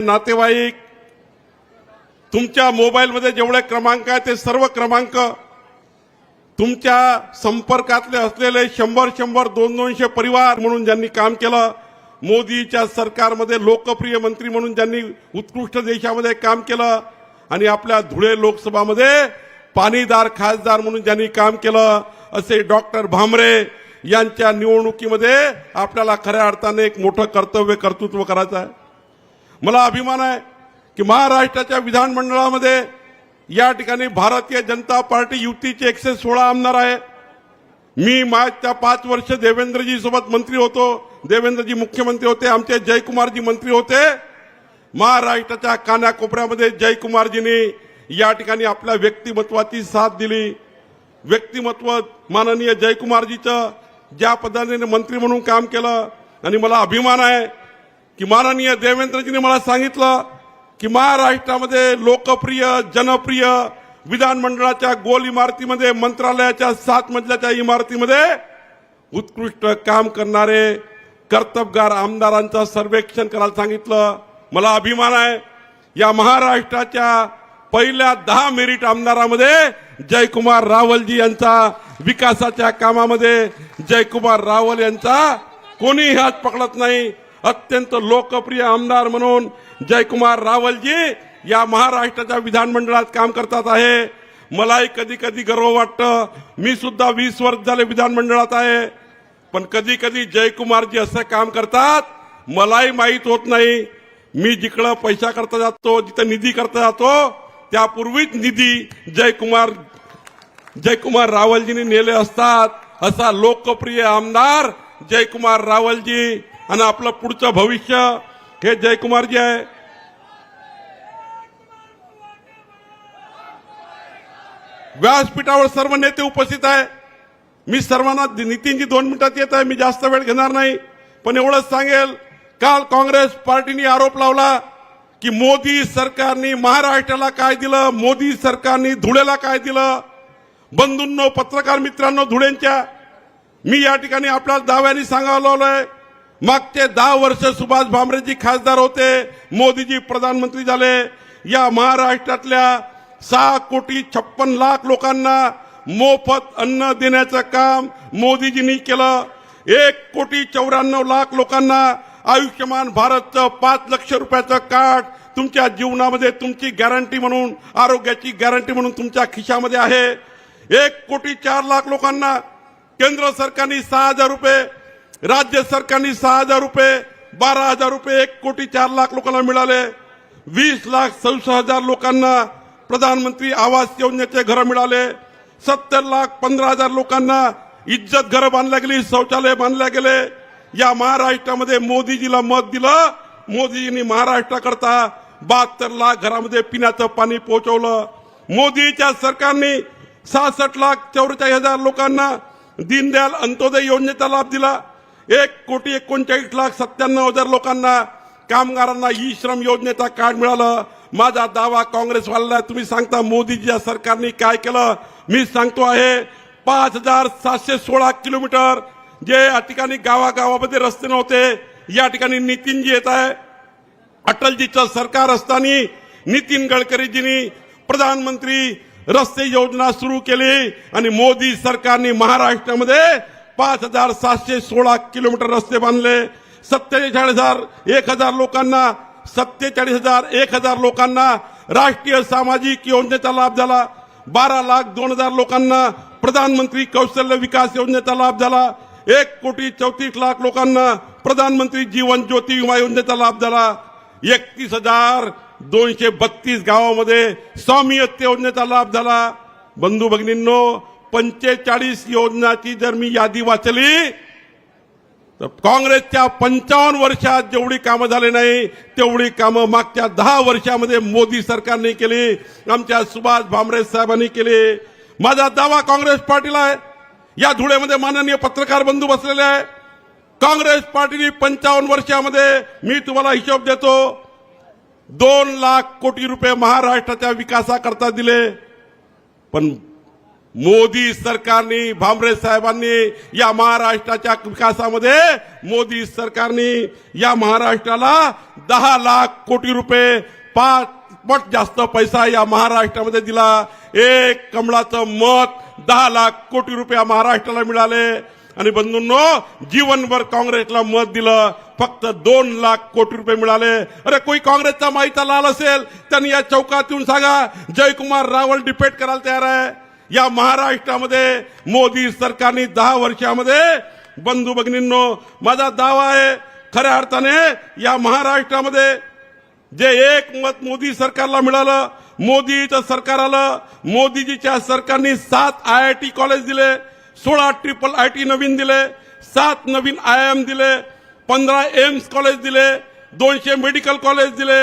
नातेवाईक तुमच्या मोबाईलमध्ये जेवढे क्रमांक आहे ते सर्व क्रमांक तुमच्या संपर्कातले असलेले शंभर शंभर दोन दोनशे परिवार म्हणून ज्यांनी काम केलं मोदीच्या सरकारमध्ये लोकप्रिय मंत्री म्हणून ज्यांनी उत्कृष्ट देशामध्ये काम केलं आणि आपल्या धुळे लोकसभामध्ये पाणीदार खासदार म्हणून ज्यांनी काम केलं असे डॉक्टर भामरे यांच्या निवडणुकीमध्ये आपल्याला खऱ्या अर्थाने एक मोठं कर्तव्य कर्तृत्व करायचं आहे. मला अभिमान आहे की महाराष्ट्राच्या विधानमंडळामध्ये या ठिकाणी भारतीय जनता पार्टी युतीचे एकशे सोळा आमदार आहे मी मागच्या पाच वर्ष देवेंद्रजी सोबत मंत्री होतो. देवेंद्रजी मुख्यमंत्री होते आमचे जयकुमारजी मंत्री होते. महाराष्ट्राच्या कानाकोपऱ्यामध्ये जयकुमारजींनी या ठिकाणी आपल्या व्यक्तिमत्वाची साथ दिली. व्यक्तिमत्व माननीय जयकुमारजीचं ज्या पद्धतीने मंत्री म्हणून काम केलं आणि मला अभिमान आहे की माननीय देवेंद्रजीने मला सांगितलं की महाराष्ट्रामध्ये लोकप्रिय जनप्रिय विधानमंडळाच्या गोल इमारतीमध्ये मंत्रालयाच्या सात मजल्याच्या इमारतीमध्ये उत्कृष्ट काम करणारे कर्तबगार आमदारांचं सर्वेक्षण करायला सांगितलं. मला अभिमान आहे. या महाराष्ट्राच्या पहिल्या दहा मेरिट आमदारामध्ये जयकुमार रावलजी यांचा विकासाच्या कामामध्ये जयकुमार रावल यांचा कोणी हात पकडत नाही. अत्यंत लोकप्रिय आमदार म्हणून जयकुमार रावलजी या महाराष्ट्राच्या विधानमंडळात काम करतात आहे. मलाही कधी कधी गर्व वाटतं. मी सुद्धा वीस वर्ष झाले विधानमंडळात आहे. पण कधी कधी जयकुमारजी असं काम करतात मलाही माहीत होत नाही. मी जिकडं पैसा करता जातो जिथं निधी करता जातो त्यापूर्वीच निधी जयकुमार जयकुमार रावलजींनी नेले असतात. असा लोकप्रिय आमदार जयकुमार रावलजी आणि आपलं पुढचं भविष्य हे जयकुमारजी आहे. व्यासपीठावर सर्व नेते उपस्थित आहे. मी सर्वांना नितीनजी दोन मिनिटात येत आहे मी जास्त वेळ घेणार नाही. पण एवढंच सांगेल काल काँग्रेस पार्टीने आरोप लावला की मोदी सरकारने महाराष्ट्राला काय दिलं मोदी सरकारने धुळेला काय दिलं? बंधूंनो पत्रकार मित्रांनो धुळेंच्या मी या ठिकाणी आपल्या दाव्याने सांगावलं मागचे दहा वर्ष सुभाष भामरेजी खासदार होते मोदीजी प्रधानमंत्री झाले. या महाराष्ट्रातल्या सहा कोटी छप्पन लाख लोकांना मोफत अन्न देण्याचं काम मोदीजींनी केलं. एक कोटी चौऱ्याण्णव लाख लोकांना आयुष्यमान भारतचं पाच लक्ष रुपयाचं कार्ड तुमच्या जीवनामध्ये तुमची गॅरंटी म्हणून आरोग्याची गॅरंटी म्हणून तुमच्या खिशामध्ये आहे. एक कोटी चार लाख लोकांना केंद्र सरकारने सहा हजार रुपये राज्य सरकारने सहा हजार रुपये बारा हजार रुपये एक कोटी चार लाख लोकांना मिळाले. वीस लाख सव्वीस हजार लोकांना प्रधानमंत्री आवास योजनेचे घरं मिळाले. सत्तर लाख पंधरा हजार लोकांना इज्जत घरं बांधल्या गेली शौचालय बांधल्या गेले. या महाराष्ट्रामध्ये मोदीजीला मत दिलं. मोदीजींनी महाराष्ट्राकरता बहात्तर लाख घरामध्ये पिण्याचं पाणी पोहोचवलं. मोदीच्या सरकारने सहासष्ट लाख चौवेचाळीस हजार लोकांना दीनदयाल अंत्योदय योजनेचा लाभ दिला. एक कोटी एकोणचाळीस लाख सत्त्याण्णव हजार लोकांना कामगारांना ई श्रम योजनेचा कार्ड मिळालं. माझा दावा काँग्रेसवाल्याला तुम्ही सांगता मोदीजीच्या सरकारने काय केलं? मी सांगतो आहे पाच हजार सातशे सोळा किलोमीटर जे या ठिकाणी गावागावामध्ये रस्ते नव्हते या ठिकाणी नितीनजी येत आहे. अटलजीचं सरकार असताना नितीन गडकरीजींनी प्रधानमंत्री रस्ते योजना सुरू केली आणि मोदी सरकारने महाराष्ट्रामध्ये पाच हजार सातशे सोळा किलोमीटर रस्ते बांधले. सत्तेचाळीस हजार एक हजार लोकांना सत्तेचाळीस हजार एक हजार लोकांना राष्ट्रीय सामाजिक योजनेचा लाभ झाला. बारा लाख दोन हजार लोकांना प्रधानमंत्री कौशल्य विकास योजनेचा लाभ झाला. एक कोटी चौतीस लाख लोकांना प्रधानमंत्री जीवन ज्योती विमा योजनेचा लाभ झाला. एकतीस हजार दोनशे बत्तीस गावामध्ये स्वामियत्य योजनेचा लाभ झाला. बंधू भगिनींनो पंचेचाळीस योजनाची जर मी यादी वाचली तर काँग्रेसच्या पंचावन्न वर्षात जेवढी कामं झाली नाही तेवढी कामं मागच्या दहा वर्षामध्ये मोदी सरकारने केली आमच्या सुभाष भामरे साहेबांनी केली. माझा दावा काँग्रेस पार्टीला आहे. या धुळ्यामध्ये माननीय पत्रकार बंधू बसलेले आहे. काँग्रेस पार्टीने पंचावन्न वर्षामध्ये मी तुम्हाला हिशोब देतो दोन लाख कोटी रुपये महाराष्ट्राच्या विकासाकरता दिले. पण मोदी सरकारने भांबरे साहेबांनी या महाराष्ट्राच्या विकासामध्ये मोदी सरकारने या महाराष्ट्राला दहा लाख कोटी रुपये पाच पट जास्त पैसा या महाराष्ट्रामध्ये दिला. एक कमळाचं मत दहा लाख कोटी रुपये या महाराष्ट्राला मिळाले. आणि बंधूंनो जीवनभर काँग्रेसला मत दिलं फक्त दोन लाख कोटी रुपये मिळाले. अरे कोणी काँग्रेसचा माहिती लाल असेल त्यांनी या चौकात येऊन सांगा जयकुमार रावल डिपेट करायला तयार आहे. या महाराष्ट्रामध्ये मोदी सरकारने दहा वर्षामध्ये बंधू भगिनींनो माझा दावा आहे खऱ्या अर्थाने या महाराष्ट्रामध्ये जे एक मत मोदी सरकारला मिळालं मोदीचं सरकार आलं मोदीजीच्या सरकारने सात आय आय टी कॉलेज दिले सोळा ट्रिपल आय टी नवीन दिले सात नवीन आय एम दिले पंधरा एम्स कॉलेज दिले दोनशे मेडिकल कॉलेज दिले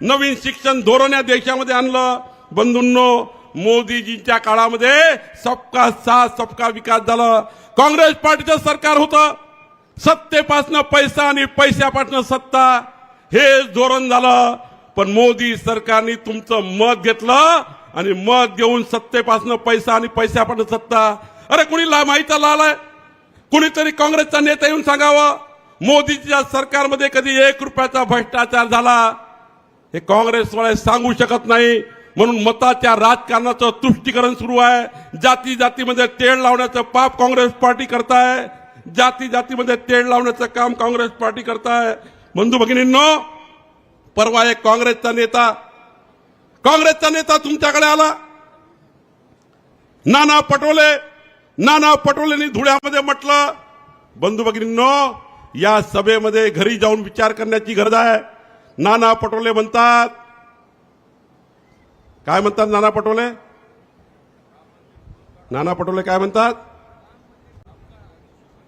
नवीन शिक्षण धोरण या देशामध्ये आणलं. बंधूंनो मोदीजींच्या काळामध्ये सबका साथ सबका विकास झाला. काँग्रेस पार्टीचं सरकार होतं. सत्तेपासनं पैसा आणि पैशापासनं सत्ता. हे धोरण झालं. पण मोदी सरकारने तुमचं मत घेतलं आणि मत घेऊन सत्तेपासनं पैसा आणि पैशापासनं सत्ता. अरे कुणी ला माहिती लालाय कुणीतरी काँग्रेसचा नेता येऊन सांगावं? मोदीच्या सरकारमध्ये कधी एक रुपयाचा भ्रष्टाचार झाला? हे काँग्रेसवाले सांगू शकत नाही. म्हणून मताच्या राजकारणाचं तुष्टीकरण सुरू आहे. जाती जातीमध्ये तेळ लावण्याचं पाप काँग्रेस पार्टी करताय. जाती जातीमध्ये तेळ लावण्याचं काम काँग्रेस पार्टी करताय. बंधू भगिनींनो परवा एक काँग्रेसचा नेता काँग्रेसचा नेता तुमच्याकडे आला. नाना पटोले नाना पटोलेंनी धुळ्यामध्ये म्हटलं बंधू भगिनींनो या सभेमध्ये घरी जाऊन विचार करण्याची गरज आहे. नाना पटोले म्हणतात काय म्हणतात नाना पटोले? नाना पटोले काय म्हणतात?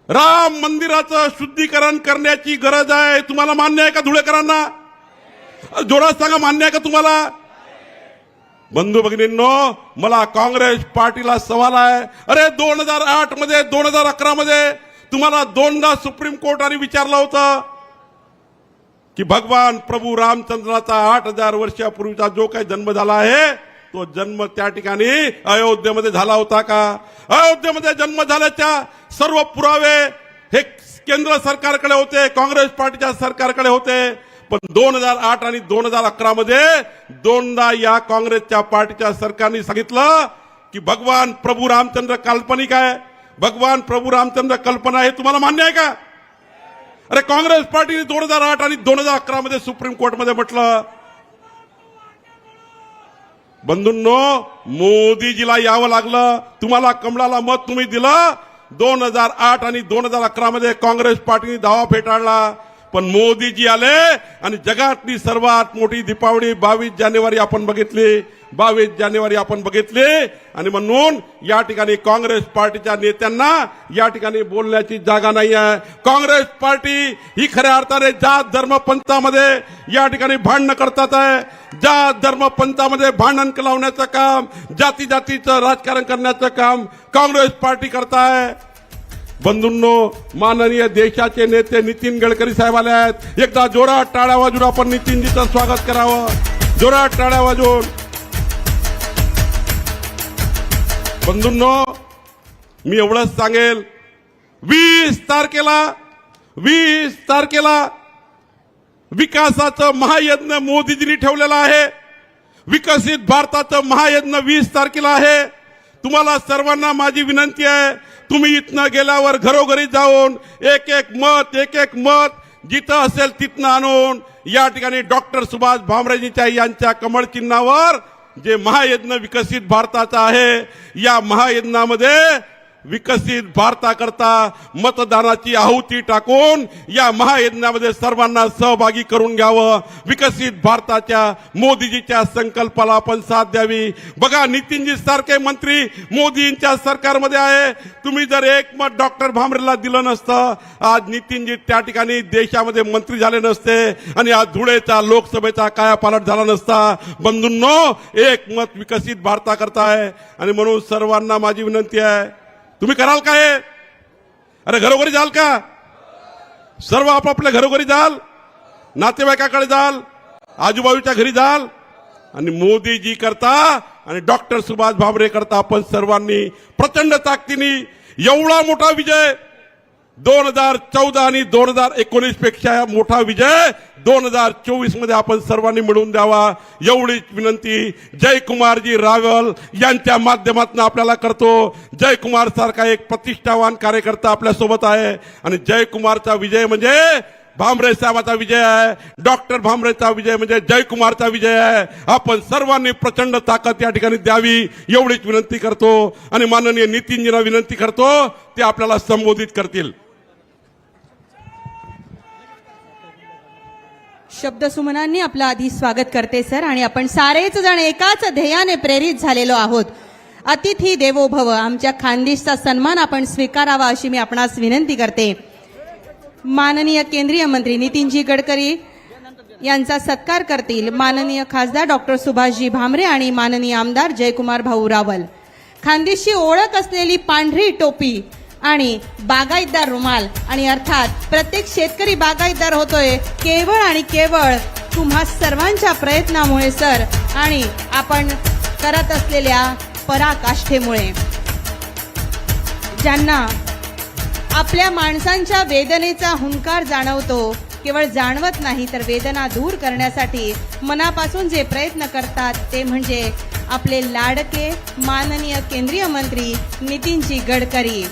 राम मंदिराचं शुद्धीकरण करण्याची गरज आहे. तुम्हाला मान्य आहे का धुळेकरांना? जोरात सांगा मान्य आहे का तुम्हाला? बंधू भगिनींनो मला काँग्रेस पार्टीला सवाल आहे. अरे दोन हजार आठमध्ये दोन हजार अकरा मध्ये तुम्हाला दोनदा सुप्रीम कोर्टाने विचारलं होतं. की भगवान प्रभू रामचंद्राचा आठ हजार वर्षापूर्वीचा जो काही जन्म झाला आहे तो जन्म त्या ठिकाणी अयोध्येमध्ये झाला होता का? अयोध्येमध्ये जन्म झाल्याच्या सर्व पुरावे हे केंद्र सरकारकडे होते काँग्रेस पार्टीच्या सरकारकडे होते. पण दोन हजार आठ आणि दोन हजार अकरा मध्ये दोनदा या काँग्रेसच्या पार्टीच्या सरकारने सांगितलं की भगवान प्रभू रामचंद्र काल्पनिक आहे. भगवान प्रभू रामचंद्र कल्पना हे तुम्हाला मान्य आहे का? अरे काँग्रेस पार्टीने दोन हजार आठ आणि दोन हजार अकरा मध्ये सुप्रीम कोर्टमध्ये म्हटलं बंधूंनो मोदीजीला यावं लागलं तुम्हाला कमळाला मत तुम्ही दिलं दोन हजार आठ आणि दोन हजार अकरा मध्ये काँग्रेस पार्टीने दावा फेटाळला. पण मोदीजी आले आणि जगातली सर्वात मोठी दीपावली बावीस जानेवारी आपण बघितली. बावीस जानेवारी आपण बघितली. आणि म्हणून या ठिकाणी काँग्रेस पार्टीच्या नेत्यांना या ठिकाणी बोलण्याची जागा नाही आहे काँग्रेस पार्टी ही खऱ्या अर्थाने जात धर्म पंथामध्ये या ठिकाणी भांडणं करतात आहे. जात धर्म पंथामध्ये भांडण लावण्याचं काम जाती जातीचं राजकारण करण्याचं काम काँग्रेस पार्टी करताय. बंधूंनो माननीय देशाचे नेते नितीन गडकरी साहेब आले आहेत. एकदा जोरात टाळ्या वाजून आपण नितीनजीचं स्वागत करावं. जोरात टाळ्या वाजून बंधूंनो मी एवढंच सांगेल. वीस तारखेला वीस तारखेला विकासाचं महायज्ञ मोदीजींनी ठेवलेलं आहे. विकसित भारताचं महायज्ञ वीस तारखेला आहे. तुम्हाला सर्वांना माझी विनंती आहे तुम्ही इथनं गेल्यावर घरोघरी जाऊन एक एक मत एक एक मत जिथं असेल तिथनं आणून या ठिकाणी डॉक्टर सुभाष भामरेजीच्या यांच्या कमळ चिन्हावर जे महायज्ञ विकसित भारताचा आहे या महायज्ञामध्ये विकसित भारताकरता मतदानाची आहुती टाकून या महायज्ञामध्ये सर्वांना सहभागी करून घ्यावं. विकसित भारताच्या मोदीजीच्या संकल्पाला आपण साथ द्यावी. बघा नितीनजी सारखे मंत्री मोदींच्या सरकारमध्ये आहे. तुम्ही जर एक मत डॉक्टर भामरेला दिलं नसतं आज नितीनजी त्या ठिकाणी देशामध्ये मंत्री झाले नसते आणि आज धुळेचा लोकसभेचा कायापालट झाला नसता. बंधूंनो एक मत विकसित भारताकरता आहे. आणि म्हणून सर्वांना माझी विनंती आहे तुम्ही कराल काय अरे घरोघरी जाल का? सर्व आपापल्या घरोघरी जाल नातेवाईकाकडे जाल आजूबाजूच्या घरी जाल आणि मोदीजी करता आणि डॉक्टर सुभाष भाबरे करता आपण सर्वांनी प्रचंड ताकदीने एवढा मोठा विजय दोन हजार चौदा आणि दोन हजार एकोणीसपेक्षा मोठा विजय. दोन हजार चोवीसमध्ये आपण सर्वांनी मिळवून द्यावा. एवढीच विनंती जयकुमारजी रावल यांच्या माध्यमातून आपल्याला करतो. जयकुमार सारखा एक प्रतिष्ठावान कार्यकर्ता आपल्यासोबत आहे. आणि जयकुमारचा विजय म्हणजे भामरे साहेबाचा विजय आहे. डॉक्टर भामरेचा विजय म्हणजे जयकुमारचा विजय आहे. आपण सर्वांनी प्रचंड ताकद या ठिकाणी द्यावी एवढीच विनंती करतो. आणि माननीय नितीनजींना विनंती करतो ते आपल्याला संबोधित करतील. शब्दसुमनांनी आपलं आधी स्वागत करते सर. आणि आपण सारेच जण एकाच ध्येयाने प्रेरित झालेलो आहोत. अतिथी देवो भव आमच्या खानदेशचा सन्मान आपण स्वीकारावा अशी मी आपणास विनंती करते. माननीय केंद्रीय मंत्री नितीनजी गडकरी यांचा सत्कार करतील माननीय खासदार डॉक्टर सुभाषजी भामरे आणि माननीय आमदार जयकुमार भाऊ रावल. खानदेशची ओळख असलेली पांढरी टोपी आणि बागायतदार रुमाल. आणि अर्थात प्रत्येक शेतकरी बागायतदार होतोय केवळ आणि केवळ तुम्हा सर्वांच्या प्रयत्नामुळे सर. आणि आपण करत असलेल्या पराकाष्ठेमुळे. ज्यांना आपल्या माणसांच्या वेदनेचा हुंकार जाणवतो केवळ जाणवत नाही तर वेदना दूर करण्यासाठी मनापासून जे प्रयत्न करतात ते म्हणजे आपले लाडके माननीय केंद्रीय मंत्री नितीनजी गडकरी.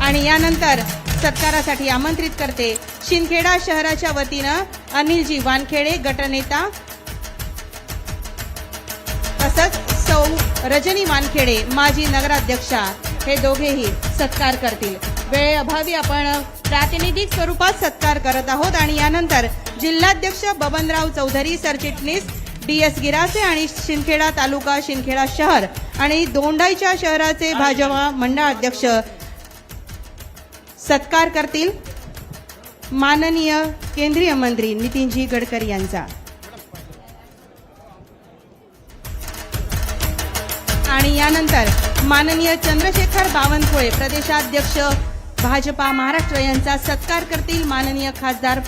आणि यानंतर सत्कारासाठी आमंत्रित करते शिंदखेडा शहराच्या वतीनं अनिलजी वानखेडे गटनेता तसंच सौ रजनी वानखेडे माजी नगराध्यक्षा हे दोघेही सत्कार करतील. वेळेअभावी आपण प्रातिनिधिक स्वरूपात सत्कार करत आहोत आणि यानंतर जिल्हाध्यक्ष बबनराव चौधरी सरचिटणीस डी एस गिरासे आणि शिंदखेडा तालुका शिंदखेडा शहर आणि दोंडाईच्या शहराचे भाजपा मंडळ अध्यक्ष सत्कार करतील माननीय केंद्रीय मंत्री नितीनजी गडकरी यांचा. आणि यानंतर माननीय चंद्रशेखर बावनकुळे प्रदेशाध्यक्ष भाजपा महाराष्ट्र यांचा सत्कार करतील माननीय खासदार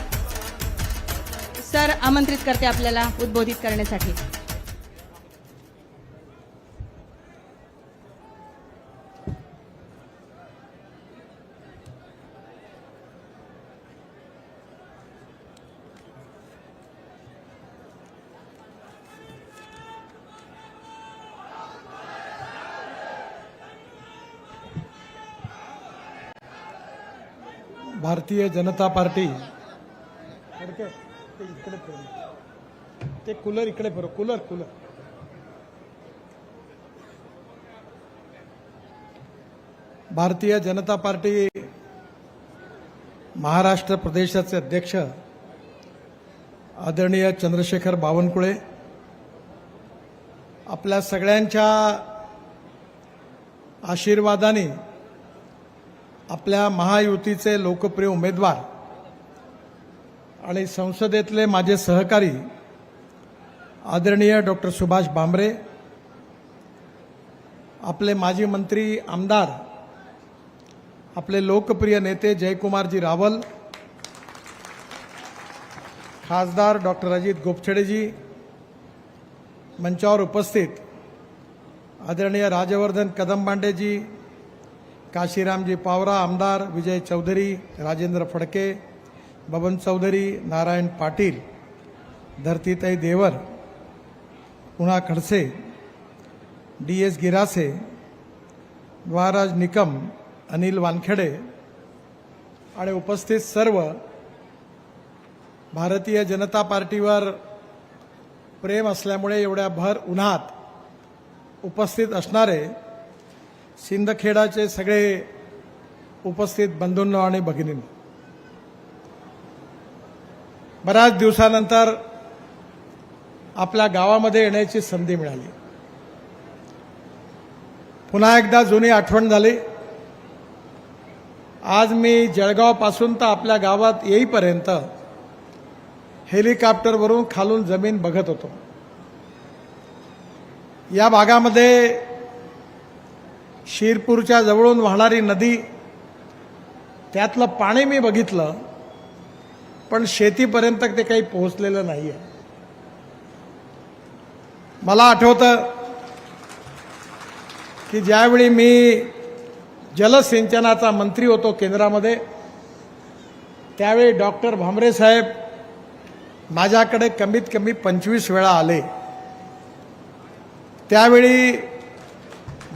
सर आमंत्रित करते आपल्याला उद्बोधित करण्यासाठी. भारतीय जनता पार्टी. ते इकडे ते कूलर इकडे फिरव cooler cooler. Bharatiya Janata party Maharashtra प्रदेशाचे अध्यक्ष आदरणीय चंद्रशेखर बावनकुळे आपल्या सगळ्यांच्या आशीर्वादाने आपल्या महायुतीचे लोकप्रिय उमेदवार आणि संसदेतले माझे सहकारी आदरणीय डॉक्टर सुभाष भामरे आपले माजी मंत्री आमदार आपले लोकप्रिय नेते जयकुमारजी रावल खासदार डॉक्टर अजित गोपछडेजी मंचावर उपस्थित आदरणीय राजवर्धन कदमबांडेजी काशीरामजी पावरा आमदार विजय चौधरी राजेंद्र फडके बबन चौधरी नारायण पाटील धरतीताई देवर उणा खडसे डी एस गिरासे द्वाराज निकम अनिल वानखेडे आणि उपस्थित सर्व भारतीय जनता पार्टीवर प्रेम असल्यामुळे एवढ्या भर उन्हात उपस्थित असणारे सिंदखेडाचे सगळे उपस्थित बंधूंनो आणि भगिनींनो बऱ्याच दिवसानंतर आपल्या गावामध्ये येण्याची संधी मिळाली. पुन्हा एकदा जुनी आठवण झाली. आज मी जळगावपासून तर आपल्या गावात येईपर्यंत हेलिकॉप्टरवरून खालून जमीन बघत होतो. या भागामध्ये शिरपूरच्या जवळून वाहणारी नदी त्यातलं पाणी मी बघितलं पण शेतीपर्यंत ते काही पोहोचलेलं नाही आहे मला आठवतं की ज्यावेळी मी जलसिंचनाचा मंत्री होतो केंद्रामध्ये त्यावेळी डॉक्टर भामरे साहेब माझ्याकडे कमीत कमी पंचवीस वेळा आले. त्यावेळी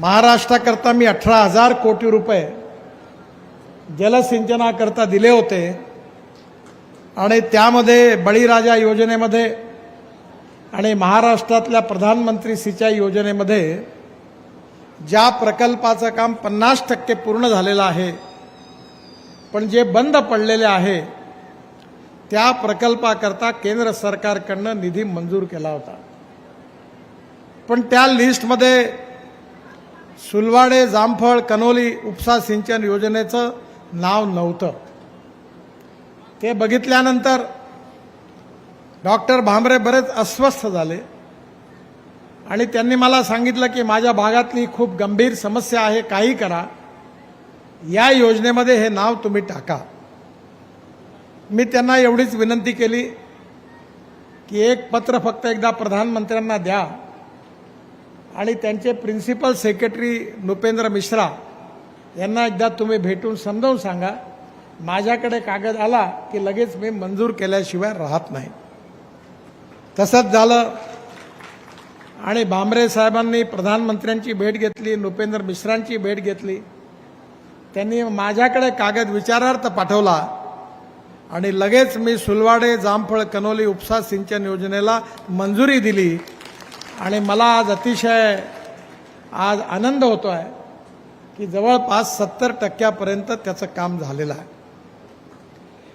महाराष्ट्राकरता मी अठरा हजार कोटी रुपये जलसिंचनाकरता दिले होते. आणि त्यामध्ये बळीराजा योजनेमध्ये आणि महाराष्ट्रातल्या प्रधानमंत्री सिंचाई योजनेमध्ये ज्या प्रकल्पाचं काम पन्नास टक्के पूर्ण झालेलं आहे पण जे बंद पडलेले आहे त्या प्रकल्पाकरता केंद्र सरकारकडनं निधी मंजूर केला होता. पण त्या लिस्टमध्ये सुलवाडे जामफळ कनोली उपसा सिंचन योजनेचं नाव नव्हतं. ते बघितल्यानंतर डॉक्टर भांबरे बरेच अस्वस्थ झाले. आणि त्यांनी मला सांगितलं की माझ्या भागातली खूप गंभीर समस्या आहे काही करा. या योजनेमध्ये हे नाव तुम्ही टाका. मी त्यांना एवढीच विनंती केली की एक पत्र फक्त एकदा प्रधानमंत्र्यांना द्या. आणि त्यांचे प्रिन्सिपल सेक्रेटरी नृपेंद्र मिश्रा यांना एकदा तुम्ही भेटून समजावून सांगा. माझ्याकडे कागद आला की लगेच मी मंजूर केल्याशिवाय राहत नाही. तसंच झालं. आणि भांबरे साहेबांनी प्रधानमंत्र्यांची भेट घेतली नृपेंद्र मिश्रांची भेट घेतली. त्यांनी माझ्याकडे कागद विचारार्थ पाठवला. आणि लगेच मी सुलवाडे जामफळ कनोली उपसा सिंचन योजनेला मंजुरी दिली. आणि मला आज अतिशय आज आनंद होतो आहे की जवळपास सत्तर टक्क्यापर्यंत त्याचं काम झालेलं आहे.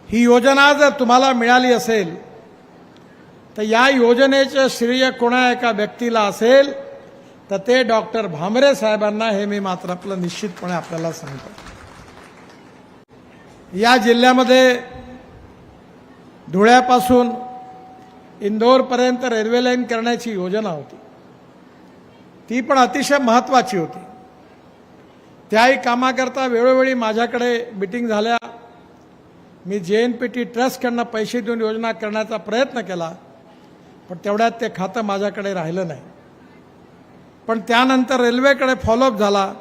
ही योजना जर तुम्हाला मिळाली असेल तर या योजनेचं श्रेय कोणा एका व्यक्तीला असेल तर ते डॉक्टर भामरे साहेबांना हे मी मात्र आपलं निश्चितपणे आपल्याला सांगतो. या जिल्ह्यामध्ये धुळ्यापासून इंदोरपर्यंत रेल्वे लाईन करण्याची योजना होती. ती पण अतिशय महत्त्वाची होती. त्याही कामाकरता वेळोवेळी माझ्याकडे मिटिंग झाल्या. मी जे एन पी टी ट्रस्टकडनं पैसे देऊन योजना करण्याचा प्रयत्न केला पण तेवढ्यात ते खातं माझ्याकडे राहिलं नाही. पण त्यानंतर रेल्वेकडे फॉलोअप झाला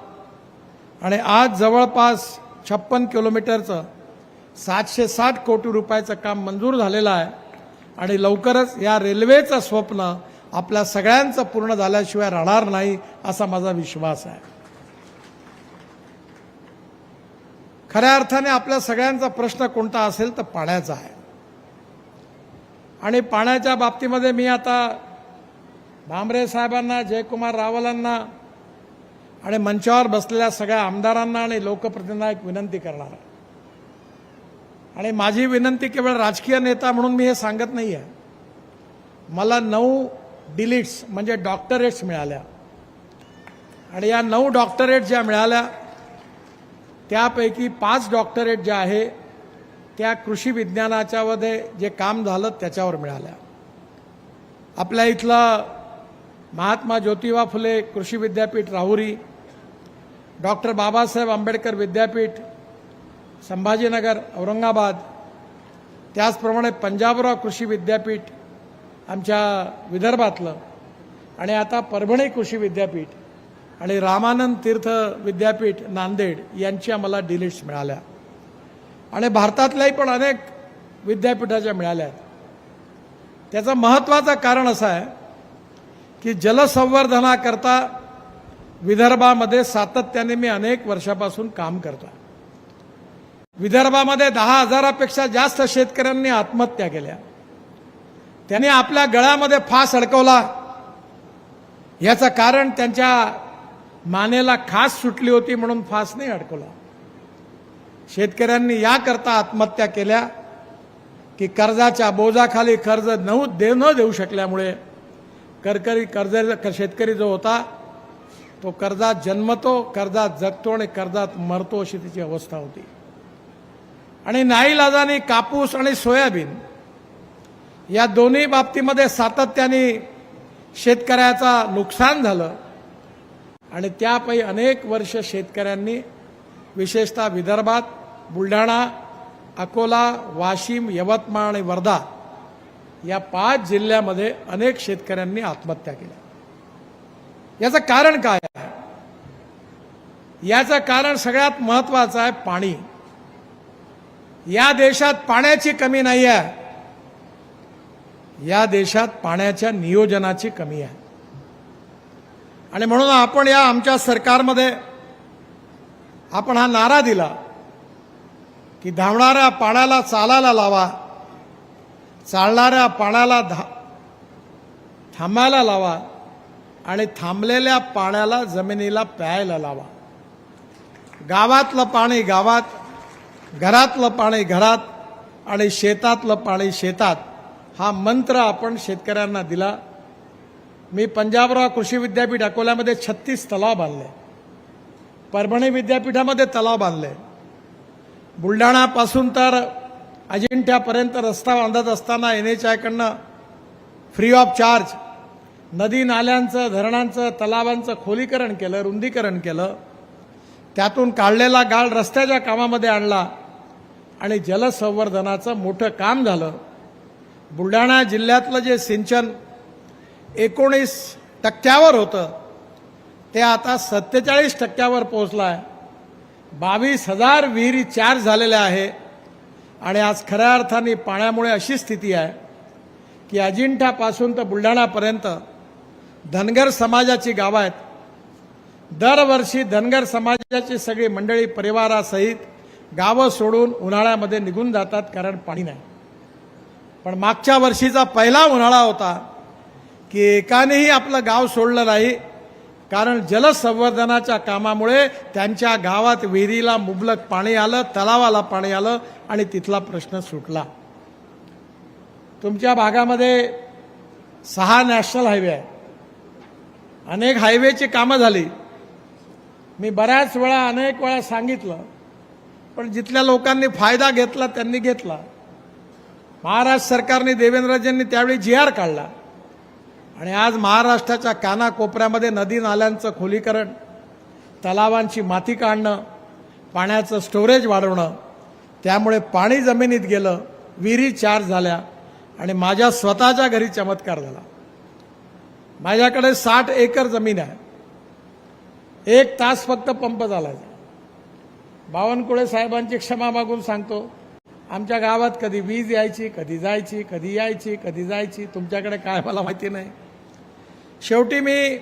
आणि आज जवळपास छप्पन किलोमीटरचं सातशे साठ कोटी रुपयाचं काम मंजूर झालेलं आहे. आणि लवकरच या रेल्वेचं स्वप्न आपल्या सगळ्यांचं पूर्ण झाल्याशिवाय राहणार नाही असा माझा विश्वास आहे. खऱ्या अर्थाने आपल्या सगळ्यांचा प्रश्न कोणता असेल तर पाण्याचा आहे. आणि पाण्याच्या बाबतीमध्ये मी आता भांबरे साहेबांना जयकुमार रावलांना आणि मंचावर बसलेल्या सगळ्या आमदारांना आणि लोकप्रतिनिधींना एक विनंती करणार आहे. आणि माझी विनंती केवळ राजकीय नेता म्हणून मी हे सांगत नाही आहे मला नऊ डिलीट्स म्हणजे डॉक्टरेट्स मिळाल्या. आणि या नऊ डॉक्टरेट ज्या मिळाल्या त्यापैकी पाच डॉक्टरेट ज्या आहे त्या कृषी विज्ञानाच्यामध्ये जे काम झालं त्याच्यावर मिळाल्या. आपल्या इथलं महात्मा ज्योतिबा फुले कृषी विद्यापीठ राहुरी डॉक्टर बाबासाहेब आंबेडकर विद्यापीठ संभाजीनगर औरंगाबाद त्याचप्रमाणे पंजाबराव कृषी विद्यापीठ आमच्या विदर्भातलं आणि आता परभणी कृषी विद्यापीठ आणि रामानंद तीर्थ विद्यापीठ नांदेड यांची आम्हाला डिलीट्स मिळाल्या. आणि भारतातल्याही पण अनेक विद्यापीठाच्या मिळाल्या आहेत. त्याचं महत्त्वाचं कारण असं आहे की जलसंवर्धनाकरता विदर्भामध्ये सातत्याने मी अनेक वर्षापासून काम करतो विदर्भामध्ये दहा हजारापेक्षा जास्त शेतकऱ्यांनी आत्महत्या केल्या. त्यांनी आपल्या गळ्यामध्ये फास अडकवला. याचं कारण त्यांच्या मानेला खास सुटली होती म्हणून फास नाही अडकवला. शेतकऱ्यांनी याकरता आत्महत्या केल्या की कर्जाच्या बोजाखाली कर्ज नऊ दे न देऊ शकल्यामुळे करकरी कर्ज शेतकरी जो होता तो कर्जात जन्मतो कर्जात जगतो आणि कर्जात मरतो अशी त्याची अवस्था होती. आणि नाईलाजाने कापूस आणि सोयाबीन या दोन्ही बाबतीमध्ये सातत्याने शेतकऱ्याचा नुकसान झालं आणि त्यापैकी अनेक वर्ष शेतकऱ्यांनी विशेषतः विदर्भात बुलढाणा अकोला वाशिम यवतमाळ आणि वर्धा या पाच जिल्ह्यामध्ये अनेक शेतकऱ्यांनी आत्महत्या केल्या. याचं कारण काय आहे? याचं कारण सगळ्यात महत्वाचं आहे पाणी. या देशात पाण्याची कमी नाही आहे या देशात पाण्याच्या नियोजनाची कमी आहे. आणि म्हणून आपण या आमच्या सरकारमध्ये आपण हा नारा दिला की धावणाऱ्या पाण्याला चालायला लावा चालणाऱ्या पाण्याला धा थांबायला लावा आणि थांबलेल्या पाण्याला जमिनीला प्यायला लावा. गावातलं पाणी गावात घरातलं पाणी घरात आणि शेतातलं पाणी शेतात हा मंत्र आपण शेतकऱ्यांना दिला. मी पंजाबराव कृषी विद्यापीठ अकोल्यामध्ये छत्तीस तलाव बांधले. परभणी विद्यापीठामध्ये तलाव बांधले. बुलढाणापासून तर अजिंठ्यापर्यंत रस्ता बांधत असताना एन एच आयकडनं फ्री ऑफ चार्ज नदी नाल्यांचं धरणांचं तलावांचं खोलीकरण केलं रुंदीकरण केलं. त्यातून काढलेला गाळ रस्त्याच्या कामामध्ये आणला. आणि जलसंवर्धनाचं मोठं काम झालं. बुलढाणा जिल्ह्यातलं जे सिंचन एकोणीस टक्क्यावर होतं ते आता सत्तेचाळीस टक्क्यावर पोहोचलं आहे बावीस हजार विहिरी चार्ज झालेल्या आहे आणि आज खऱ्या अर्थाने पाण्यामुळे अशी स्थिती आहे की अजिंठापासून तर बुलढाणापर्यंत धनगर समाजाची गावं आहेत. दरवर्षी धनगर समाजाची सगळी मंडळी परिवारासहित गावं सोडून उन्हाळ्यामध्ये निघून जातात कारण पाणी नाही. पण मागच्या वर्षीचा पहिला उन्हाळा होता की एकानेही आपलं गाव सोडलं नाही कारण जलसंवर्धनाच्या कामामुळे त्यांच्या गावात विहिरीला मुबलक पाणी आलं तलावाला पाणी आलं आणि तिथला प्रश्न सुटला. तुमच्या भागामध्ये सहा नॅशनल हायवे आहे. अनेक हायवेची कामं झाली. मी बऱ्याच वेळा अनेक वेळा सांगितलं पण जिथल्या लोकांनी फायदा घेतला त्यांनी घेतला. महाराष्ट्र सरकारने देवेंद्रजींनी त्यावेळी जी आर काढला. आणि आज महाराष्ट्राच्या कानाकोपऱ्यामध्ये नदी नाल्यांचं खोलीकरण तलावांची माती काढणं पाण्याचं स्टोरेज वाढवणं त्यामुळे पाणी जमिनीत गेलं विहिरी चार्ज झाल्या आणि माझ्या स्वतःच्या घरी चमत्कार झाला. माझ्याकडे साठ एकर जमीन आहे. एक तास फक्त पंप चालायचा. बावनकुळे साहेबांची क्षमा मागून सांगतो आमच्या गावात कधी वीज यायची कधी जायची कधी यायची कधी जायची तुमच्याकडे काय मला माहिती नाही. शेवटी मी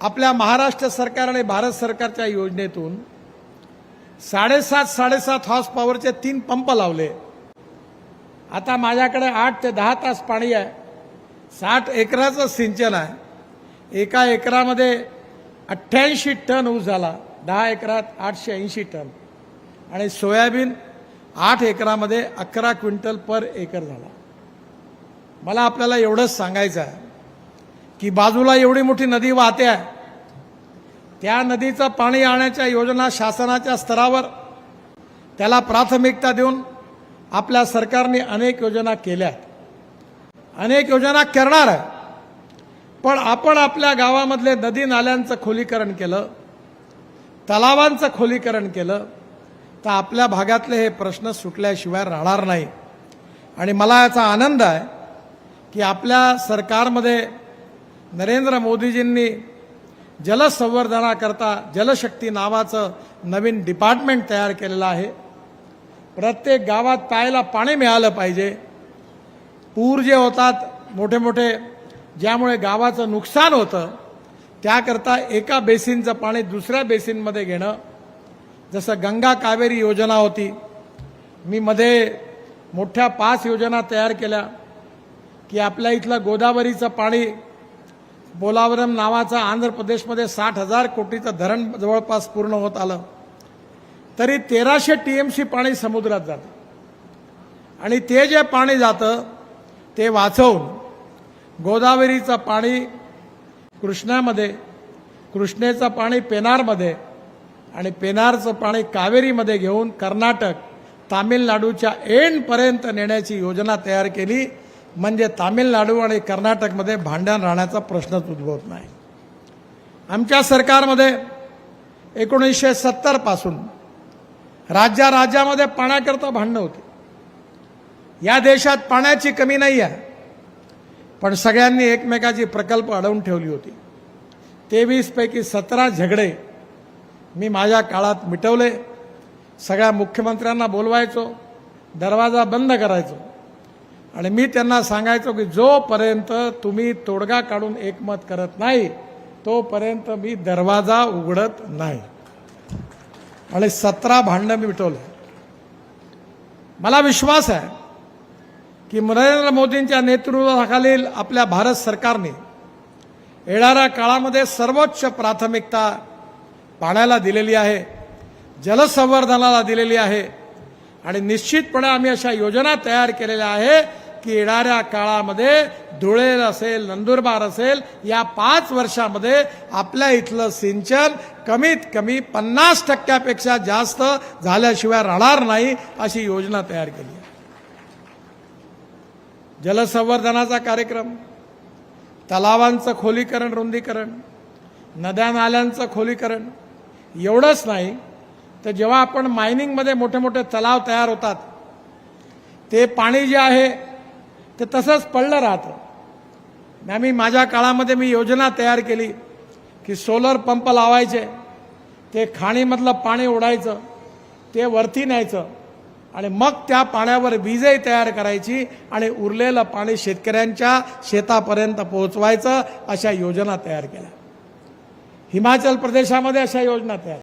आपल्या महाराष्ट्र सरकार आणि भारत सरकारच्या योजनेतून साडेसात साडेसात हॉर्स पॉवरचे तीन पंप लावले. आता माझ्याकडे आठ ते दहा तास पाणी आहे. साठ एकराचं सिंचन आहे. एका एकरामध्ये अठ्ठ्याऐंशी टन ऊस झाला. दहा एकरात आठशे ऐंशी टन. आणि सोयाबीन आठ एकरामध्ये अकरा क्विंटल पर एकर झाला. मला आपल्याला एवढंच सांगायचं आहे की बाजूला एवढी मोठी नदी वाहते आहे. त्या नदीचं पाणी आणण्याच्या योजना शासनाच्या स्तरावर त्याला प्राथमिकता देऊन आपल्या सरकारने अनेक योजना केल्या आहेत. अनेक योजना करणार आहे. पण आपण आपल्या गावामधले नदी नाल्यांचं खोलीकरण केलं. तलावांचं खोलीकरण केलं तर आपल्या भागातले हे प्रश्न सुटल्याशिवाय राहणार नाही. आणि मला याचा आनंद आहे की आपल्या सरकारमध्ये नरेंद्र मोदीजींनी जलसंवर्धनाकरता जलशक्ती नावाचं नवीन डिपार्टमेंट तयार केलेलं आहे. प्रत्येक गावात प्यायला पाणी मिळालं पाहिजे. पूर जे होतात मोठे मोठे ज्यामुळे गावाचं नुकसान होतं त्याकरता एका बेसिनचं पाणी दुसऱ्या बेसिनमध्ये घेणं. जसं गंगा कावेरी योजना होती मी मध्ये मोठ्या पाच योजना तयार केल्या की आपल्या इथलं गोदावरीचं पाणी बोलावरम नावाचं आंध्र प्रदेशमध्ये साठ हजार कोटीचं धरण जवळपास पूर्ण होत आलं. तरी तेराशे टी एम सी पाणी समुद्रात जातं. आणि ते जे पाणी जातं ते वाचवून गोदावरीचं पाणी कृष्णामध्ये कृष्णेचं पाणी पेनारमध्ये आणि पेनारचं पाणी कावेरीमध्ये घेऊन कर्नाटक तामिळनाडूच्या एंडपर्यंत नेण्याची योजना तयार केली. म्हणजे तामिळनाडू आणि कर्नाटकमध्ये भांडण राहण्याचा प्रश्नच उद्भवत नाही. आमच्या सरकारमध्ये एकोणीसशे सत्तरपासून राज्या राज्यामध्ये पाण्याकरता भांडणं होती. या देशात पाण्याची कमी नाही आहे पण सगळ्यांनी एकमेकाची प्रकल्प अडवून ठेवली होती. तेवीसपैकी सतरा झगडे मी माझ्या काळात मिटवले. सगळ्या मुख्यमंत्र्यांना बोलवायचो. दरवाजा बंद करायचो. आणि मी त्यांना सांगायचो की जोपर्यंत तुम्ही तोडगा काढून एकमत करत नाही तोपर्यंत मी दरवाजा उघडत नाही. आणि सतरा भांडणं मी मिटवले. मला विश्वास आहे की नरेंद्र मोदींच्या नेतृत्वाखालील आपल्या भारत सरकारने येणाऱ्या काळामध्ये सर्वोच्च प्राथमिकता पाण्याला दिलेली आहे जलसंवर्धनाला दिलेली आहे आणि निश्चितपणे आम्ही अशा योजना तयार केलेल्या आहे की येणाऱ्या काळामध्ये धुळे असेल नंदुरबार असेल या पाच वर्षामध्ये आपल्या इथलं सिंचन कमीत कमी पन्नास टक्क्यापेक्षा जास्त झाल्याशिवाय राहणार नाही अशी योजना तयार केली आहे. जलसंवर्धनाचा कार्यक्रम तलावांचं खोलीकरण रुंदीकरण नद्या नाल्यांचं खोलीकरण एवढंच नाही तर जेव्हा आपण मायनिंगमध्ये मोठे मोठे तलाव तयार होतात ते पाणी जे आहे ते तसंच पडलं राहतं. आम्ही माझ्या काळामध्ये मी योजना तयार केली की सोलर पंप लावायचे ते खाणीमधलं पाणी ओढायचं ते वरती न्यायचं आणि मग त्या पाण्यावर वीजही तयार करायची आणि उरलेलं पाणी शेतकऱ्यांच्या शेतापर्यंत पोहोचवायचं अशा योजना तयार केल्या. हिमाचल प्रदेशामध्ये अशा योजना तयार